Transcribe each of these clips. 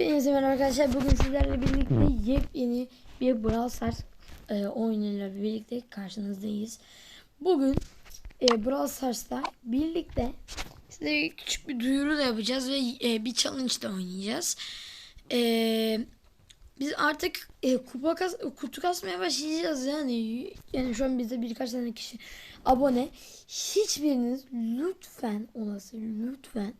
Hepinize merhaba arkadaşlar. Bugün sizlerle birlikte yepyeni bir Brawl Stars e, oyunuyla birlikte karşınızdayız. Bugün e, Brawl Stars'ta birlikte size küçük bir duyuru da yapacağız ve e, bir challenge da oynayacağız. E, biz artık e, kupa kas, kutu kasmaya başlayacağız yani. Yani şu an bizde birkaç tane kişi abone. Hiçbiriniz lütfen olası lütfen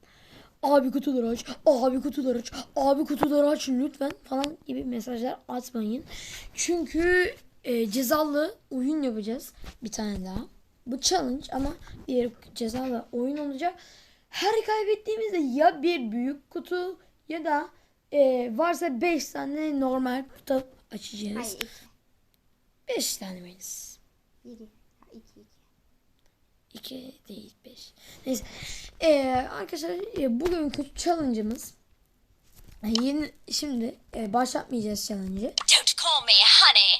abi kutuları aç, abi kutuları aç, abi kutuları aç lütfen falan gibi mesajlar atmayın. Çünkü e, cezalı oyun yapacağız bir tane daha. Bu challenge ama bir cezalı oyun olacak. Her kaybettiğimizde ya bir büyük kutu ya da e, varsa 5 tane normal kutu açacağız. Hayır 5 tane miyiz? iki. Biri. Ha, iki iki. 2 değil 5. Neyse. Ee, arkadaşlar e, bugünkü challenge'ımız e, yeni şimdi e, başlatmayacağız challenge'ı.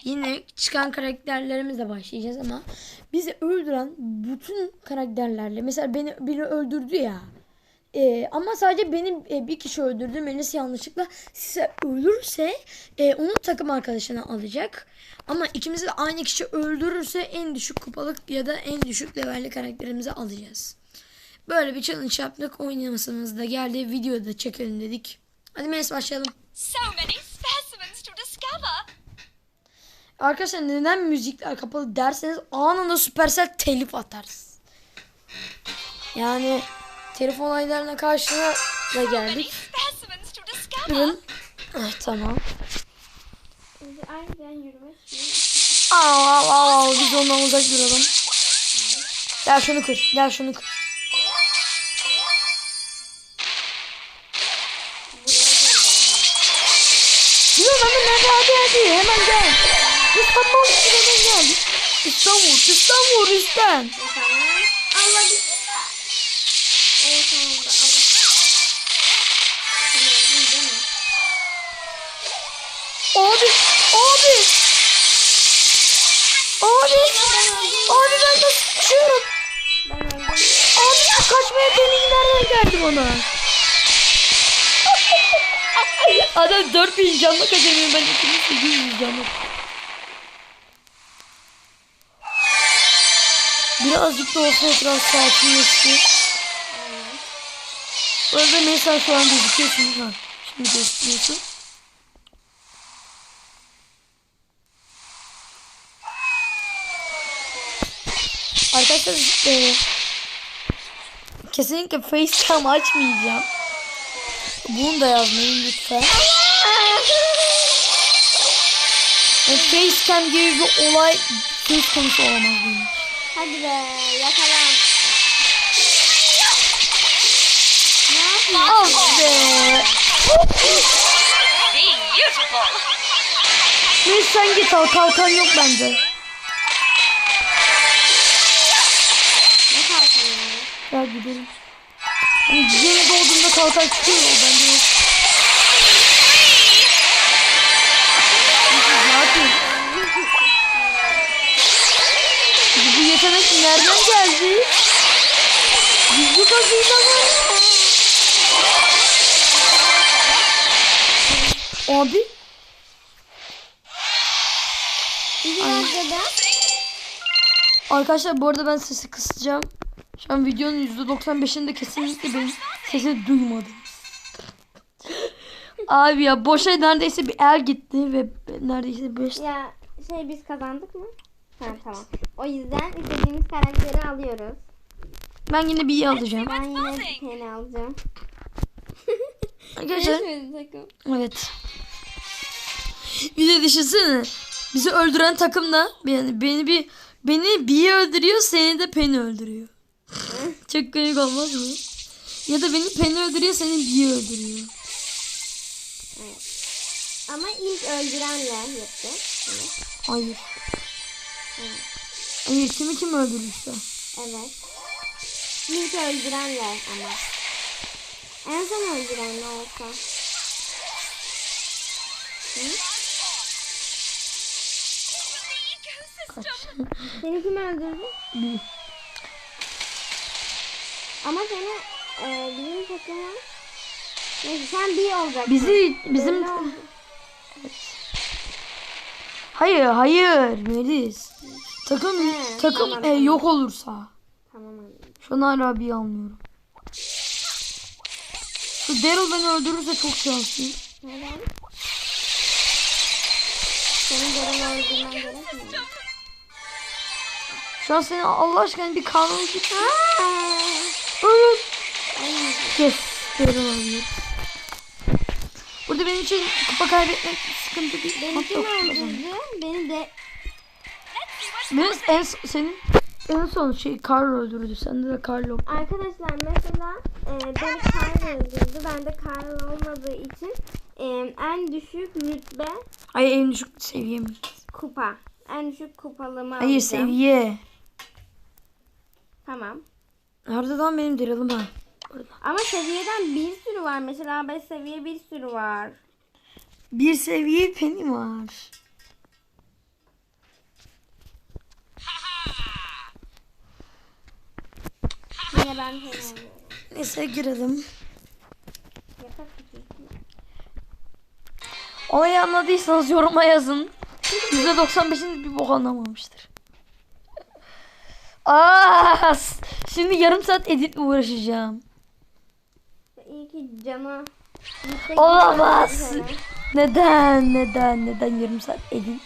Yine çıkan karakterlerimizle başlayacağız ama bizi öldüren bütün karakterlerle mesela beni biri öldürdü ya. E, ama sadece benim e, bir kişi öldürdü. Melis yanlışlıkla size ölürse e, onu takım arkadaşına alacak. Ama ikimizi de aynı kişi öldürürse en düşük kupalık ya da en düşük levelli karakterimizi alacağız. Böyle bir challenge yaptık. Oynamasımız da geldi. Videoda çekelim dedik. Hadi Melis başlayalım. So many specimens to discover. Arkadaşlar neden müzikler kapalı derseniz anında Supercell telif atarız. Yani telif olaylarına karşına da geldik. Ürün. Ah, tamam. Al al al al biz ondan uzak duralım. Gel şunu kır. Gel şunu kır. Biliyorum hemen hadi hadi hadi hemen gel. İstanbul için hemen gel. İstanbul, İstanbul, İstanbul. Tamam. Allah bir. Evet tamam da Allah. Tamam değil değil mi? Abi, abi. Abi, abi ben? Ben öldüm. Abi şu kaçma yeteneği nereden geldi bana? Adam 4000 canla kaçamıyor ben 2800 canla. Birazcık da olsa ekran sakinleşti. Bu arada mesela şu an gözüküyorsunuz ha. Şimdi gözüküyorsun. Arkadaşlar e, kesinlikle facecam açmayacağım. Bunu da yazmayın lütfen. E, facecam gibi bir olay söz konusu olamaz. Hadi be yakalan. Ah. Neyse sen git al kalkan yok bende. Ne kalkın ya? Gidelim. Hani yeni doğduğunda kalkan çıkıyor o bende yok. Bu yetenek nereden geldi? Gizli kazıyla mı? Abi. Arkadaşlar bu arada ben sesi kısacağım. Şu an videonun %95'inde kesinlikle benim sesimi duymadınız. Abi ya boşa neredeyse bir el gitti ve neredeyse 5 Ya şey biz kazandık mı? Ha tamam. O yüzden istediğimiz karakteri alıyoruz. Ben yine bir iyi alacağım. Ben yine bir tane alacağım. Arkadaşlar evet. Bir de düşünsene. Bizi öldüren takım da yani beni bir beni bir öldürüyor seni de Penny öldürüyor. Çok komik olmaz mı? Ya da beni Penny öldürüyor seni bir öldürüyor. Ama ilk öldürenle yapacağız. Evet. Hayır. Hayır kimi kim öldürürse. Evet. İlk öldürenle ama. En son öldürenle olsa. Hı? Seni kim öldürdü? Bir. Ama seni e, bizim takıma Neyse sen bir olacaksın. Bizi bizim hayır hayır Melis. Takım He, takım tamam, e, tamam. yok olursa. Tamam anladım. Şu an bir almıyorum. Şu Daryl beni öldürürse çok şanslıyım. Neden? Senin görev öldürmen gerekmiyor. Şu an seni Allah aşkına bir kanun git. Ay, Yes. Alıyoruz. Burada benim için kupa kaybetmek sıkıntı değil. Beni kim öldürdü? Beni de Benim en senin en son şey Carl öldürdü. Sende de Carl yok. Arkadaşlar mesela e, beni Karl öldürdü. Ben de Karl olmadığı için e, en düşük rütbe Hayır en düşük seviye mi? kupa. En düşük kupalımı Hayır alacağım. seviye. Tamam. Lan benim Daryl'ım ha? Ama seviyeden bir sürü var. Mesela 5 seviye bir sürü var. Bir seviye benim var. Yine ben seni alıyorum. Neyse girelim. Yatak. Olayı anladıysanız yoruma yazın. %95'iniz bir bok anlamamıştır. Aa, s- şimdi yarım saat editle uğraşacağım. İyi ki yüksek Olamaz. Neden, neden, neden yarım saat edit?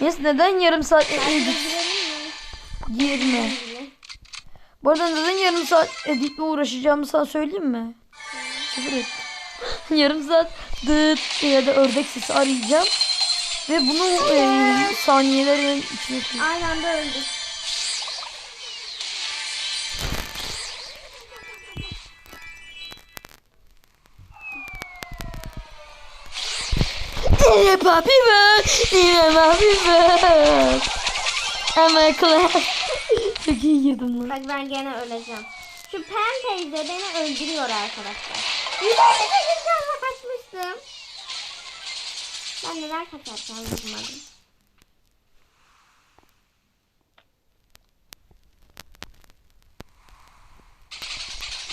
Yes, neden yarım saat edit girme? Bu arada neden yarım saat editle uğraşacağımı sana söyleyeyim mi? Küfür et. yarım saat dıt ya da ördek sesi arayacağım. Ve bunu e, saniyelerin içine. Aynı anda öldük. Yeah, Happy birthday, yeah, happy birthday. I'm a class. Çok iyi girdim lan. Bak ben gene öleceğim. Şu Pen teyze beni öldürüyor arkadaşlar. 158 canla kaçmıştım. Ben neler kaçarken vurmadım.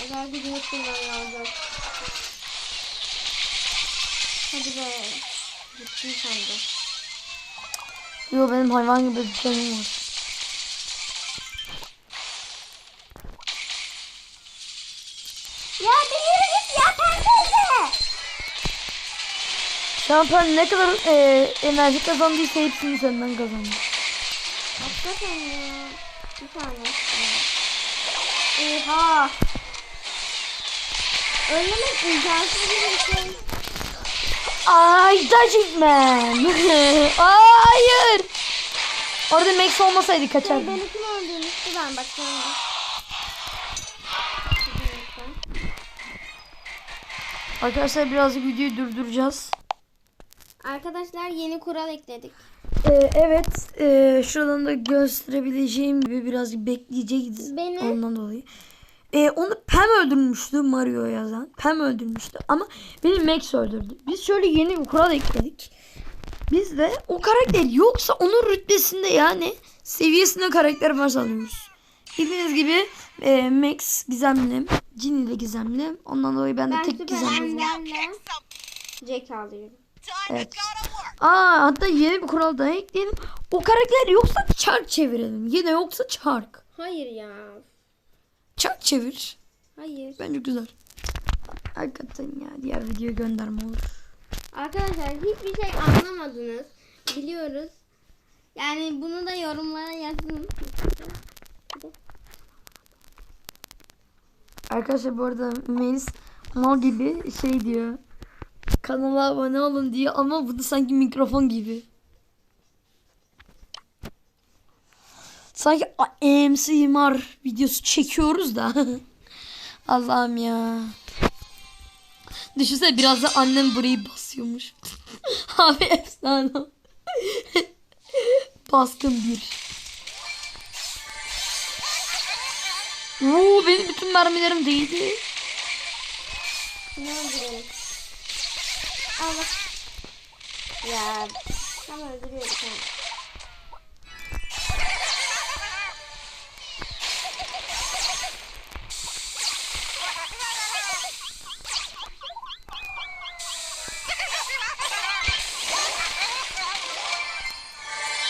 Özel gücünü kullanıyor. Hadi be. Gittin sen de. Yo benim hayvan gibi bir canım var. Şampiyon ne kadar e, enerji kazandıysa hepsini senden kazandı. Hakikaten ya. Bir tane. Oha. Önlemek imkansız bir şey. Ay Dodging Man. Hayır. Orada Max olmasaydı Şey, kaçardı. beni kim öldürmüştü ben bakıyorum. Arkadaşlar birazcık videoyu durduracağız. Arkadaşlar yeni kural ekledik. Ee, evet, e, şuradan da gösterebileceğim gibi birazcık bekleyeceğiz Beni- ondan dolayı. Ee, onu Pam öldürmüştü Mario yazan. Pam öldürmüştü ama beni Max öldürdü. Biz şöyle yeni bir kural ekledik. Biz de o karakter yoksa onun rütbesinde yani seviyesinde karakter varsa alıyoruz. Bildiğiniz gibi e, Max gizemli, Ginny de gizemli. Ondan dolayı ben de Ben tek gizemli. Jack alıyorum. Evet. Aa hatta yeni bir kural daha ekleyelim. O karakter yoksa çark çevirelim. Yine yoksa çark. Hayır ya. Çark çevir. Hayır. Bence güzel. Hakikaten ya diğer videoya gönderme olur. Arkadaşlar hiçbir şey anlamadınız. Biliyoruz. Yani bunu da yorumlara yazın. Arkadaşlar bu arada Melis mal gibi şey diyor. Kanala abone olun diyor ama bu da sanki mikrofon gibi. Sanki AMSMR videosu çekiyoruz da. Allah'ım ya. Düşünsene biraz da annem burayı basıyormuş. Abi efsane. Baskın bir. Oo benim bütün mermilerim değdi. Ne öldürelim? Al. Ya tam öldürüyor sen.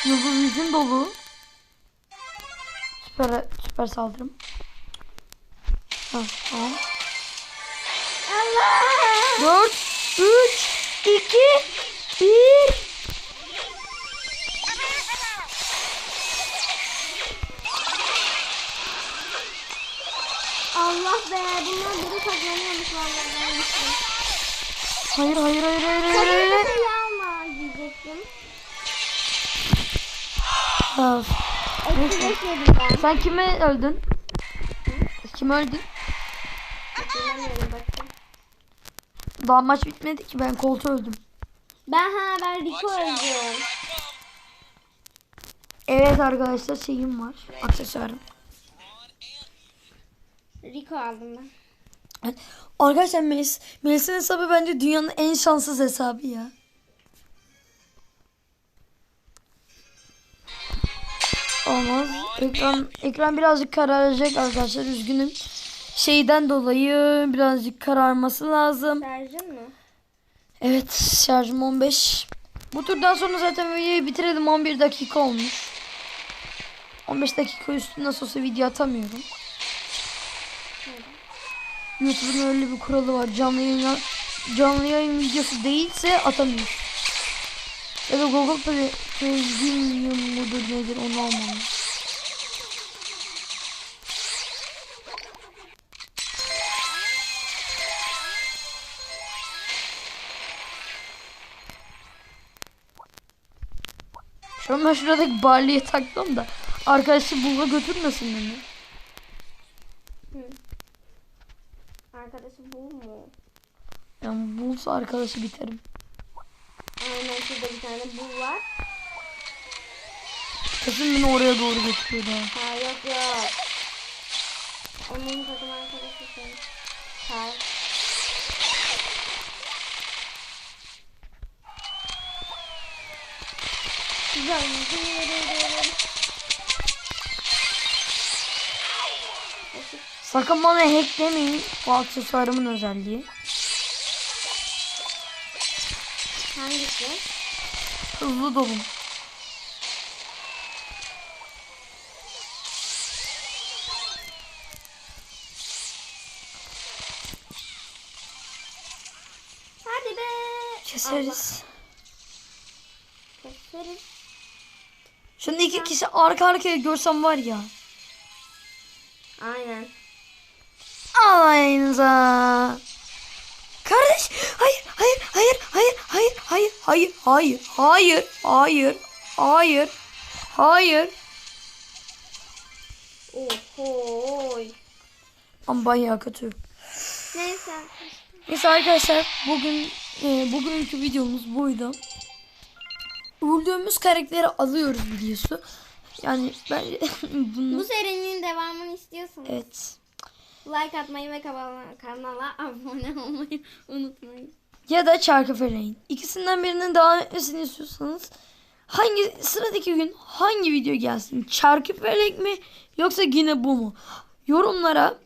Yıldız yüzün dolu. Süper, süper saldırım. Ha, tamam. Allah! 4, 3, 2, 1. Allah be bunlar biri saklanıyormuş vallahi. Hayır hayır hayır hayır hayır. hayır. Kaliteli alma diyecektim. Beş yedim ben. Sen kime öldün? Kim öldü? Hatırlamıyorum bakayım. Daha maç bitmedi ki ben koltuğa öldüm. Ben ha ben Rico öldüm. Evet arkadaşlar şeyim var. Aksesuarım. Rico aldım ben. Arkadaşlar Melis, Melis'in hesabı bence dünyanın en şanssız hesabı ya. Olmaz. Ekran, ekran birazcık kararacak arkadaşlar. Üzgünüm. Şeyden dolayı birazcık kararması lazım. Şarjın mı? Evet şarjım 15. Bu turdan sonra zaten videoyu bitirelim. 11 dakika olmuş. 15 dakika üstü nasıl olsa video atamıyorum. YouTube'un öyle bir kuralı var. Canlı yayın, canlı yayın videosu değilse atamıyoruz. Ya da Google Play Premium mudur nedir onu almam. Ben şuradaki barliye taktım da arkadaşı bulla götürmesin beni. Arkadaşı bu mu? Yani bulsa arkadaşı biterim. Aynen şurada bir tane bu var. Kesin beni oraya doğru götürüyor daha. Ha yok yok. Onun takım arkadaşı şey. Ha. Sakın bana hack demeyin. Bu aksesuarımın özelliği. Hangisi? Hızlı dolum. Hadi be. Keseriz. Allah, Keseriz. Şimdi iki kişi arka arkaya görsem var ya. Aynen. Alayınıza. Kardeş hayır hayır hayır hayır hayır hayır hayır hayır hayır hayır hayır hayır Oho. Ama bayağı kötü. Neyse. Neyse arkadaşlar bugün e, bugünkü videomuz buydu. Öldüğümüz karakteri alıyoruz videosu. Yani ben bunu Bu serinin devamını istiyorsanız evet. like atmayı ve kanala, abone olmayı unutmayın. Ya da çarkı feleğin. İkisinden birinin devam etmesini istiyorsanız hangi sıradaki gün hangi video gelsin? Çarkı felek mi yoksa yine bu mu? Yorumlara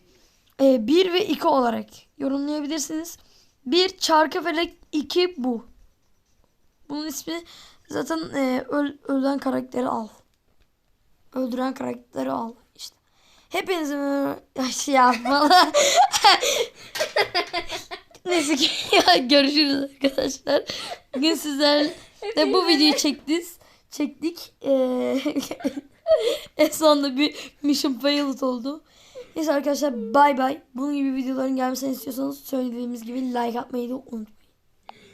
1 ve 2 olarak yorumlayabilirsiniz. 1 çarkı felek 2 bu. Bunun ismi zaten e, öl, ölen karakteri al. Öldüren karakteri al işte. Hepinizin böyle- şey yapmalı. Neyse ki ya görüşürüz arkadaşlar. Bugün sizlerle de bu videoyu çektik. Çektik. Ee, en sonunda bir mission failed oldu. Neyse arkadaşlar bay bay. Bunun gibi videoların gelmesini istiyorsanız söylediğimiz gibi like atmayı da unutmayın.